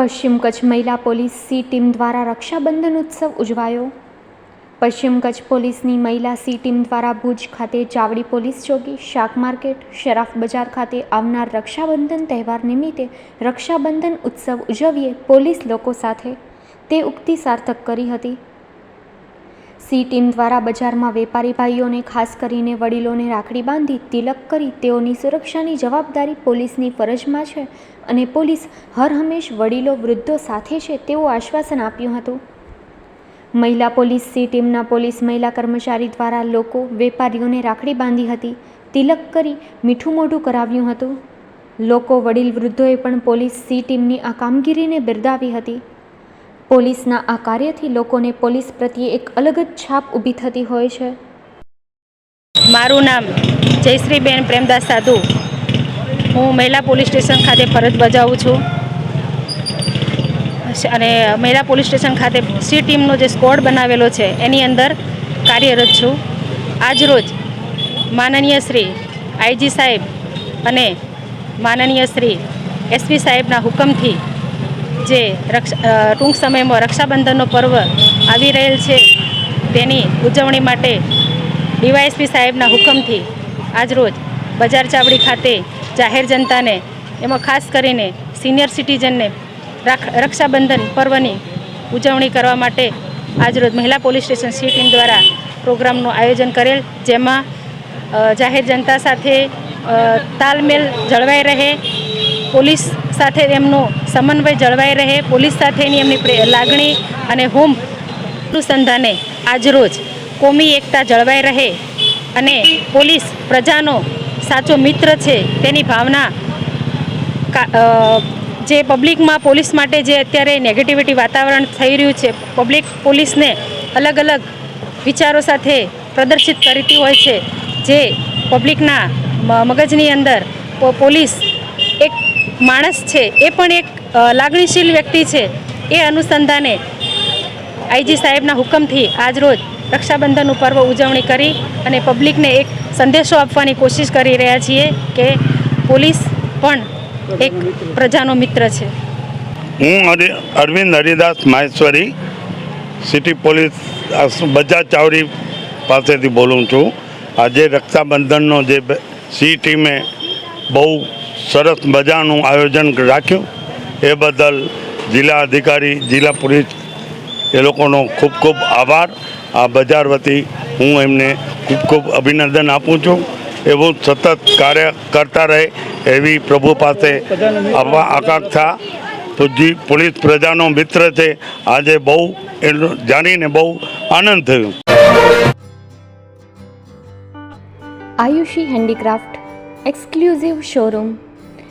પશ્ચિમ કચ્છ મહિલા police C team દ્વારા રક્ષાબંધન ઉત્સવ ઉજવાયો. પશ્ચિમ કચ્છ પોલીસની મહિલા સી ટીમ દ્વારા ભુજ ખાતે ચાવડી પોલીસ ચોકી, શાક માર્કેટ, શરાફ બજાર ખાતે આવનાર રક્ષાબંધન તહેવાર નિમિત્તે રક્ષાબંધન ઉત્સવ ઉજવીએ પોલીસ લોકો સાથે. તે ઉક્તિ સાર્થક કરી હતી. સી ટીમ દ્વારા બજારમાં વેપારી ભાઈઓને, ખાસ કરીને વડીલોને રાખડી બાંધી તિલક કરી તેઓની સુરક્ષાની જવાબદારી પોલીસની ફરજમાં છે અને પોલીસ હર હંમેશ વડીલો, વૃદ્ધો સાથે છે તેવું આશ્વાસન આપ્યું હતું. મહિલા પોલીસ સી ટીમના પોલીસ મહિલા કર્મચારી દ્વારા લોકો, વેપારીઓને રાખડી બાંધી હતી, તિલક કરી મીઠું મોઢું કરાવ્યું હતું. લોકો, વડીલ, વૃદ્ધોએ પણ પોલીસ સી ટીમની આ કામગીરીને બિરદાવી હતી. પોલીસના આ કાર્યથી લોકોને પોલીસ પ્રત્યે એક અલગ જ છાપ ઊભી થતી હોય છે. મારું નામ જયશ્રીબેન પ્રેમદાસ સાધુ. હું મહિલા પોલીસ સ્ટેશન ખાતે ફરજ બજાવું છું. અને મહિલા પોલીસ સ્ટેશન ખાતે સી ટીમનો જે સ્કોડ બનાવેલો છે, એની અંદર કાર્યરત છું. આજરોજ માનનીય શ્રી આઈજી સાહેબ અને માનનીય શ્રી એસપી સાહેબના હુકમથી જે ટૂંક સમયમાં રક્ષાબંધનનો પર્વ આવી રહેલ છે, તેની ઉજવણી માટે ડીવાયએસપી સાહેબના હુકમથી આજરોજ બજાર ચાવડી ખાતે જાહેર જનતાને એમાં ખાસ કરીને સિનિયર સિટીઝનને રક્ષાબંધન પર્વની ઉજવણી કરવા માટે આજરોજ મહિલા પોલીસ સ્ટેશન સી ટીમ દ્વારા પ્રોગ્રામનું આયોજન કરેલ, જેમાં જાહેર જનતા સાથે તાલમેલ જળવાઈ રહે, પોલીસ સાથે એમનો સમન્વય જળવાઈ રહે, પોલીસ સાથેની એમની લાગણી અને હોમ અનુસંધાને આજરોજ કોમી એકતા જળવાઈ રહે અને પોલીસ પ્રજાનો સાચો મિત્ર છે તેની ભાવના જે પબ્લિકમાં પોલીસ માટે જે અત્યારે નેગેટિવિટી વાતાવરણ થઈ રહ્યું છે, પબ્લિક પોલીસને અલગ અલગ વિચારો સાથે પ્રદર્શિત કરતી હોય છે, જે પબ્લિકના મગજની અંદર પોલીસ માણસ છે, એ પણ એક લાગણીશીલ વ્યક્તિ છે. એ અનુસંધાને આઈજી સાહેબના હુકમથી આજરોજ રક્ષાબંધનનું પર્વ ઉજવણી કરી અને પબ્લિકને એક સંદેશો આપવાની કોશિશ કરી રહ્યા છીએ કે પોલીસ પણ એક પ્રજાનો મિત્ર છે. હું અરવિંદ હરિદાસ માહેશ્વરી, સિટી પોલીસ બજાજ ચાવડી પાસેથી બોલું છું. આજે રક્ષાબંધનનો જે સી ટીમે બહુ સરસ મજાનું આયોજન રાખ્યું. એ બદલ જિલ્લા અધિકારી, જિલ્લા પોલીસ, એ લોકોનો ખૂબ ખૂબ આભાર. આ બજાર વતી હું એમને ખૂબ ખૂબ અભિનંદન આપું છું. એવું સતત કાર્ય કરતા રહે એવી પ્રભુ પાસે આકાંક્ષા પૂજી પોલીસ પ્રજાનો મિત્ર છે. આજે બહુ એનું જાણીને બહુ આનંદ થયો. Ayushi handicraft, exclusive showroom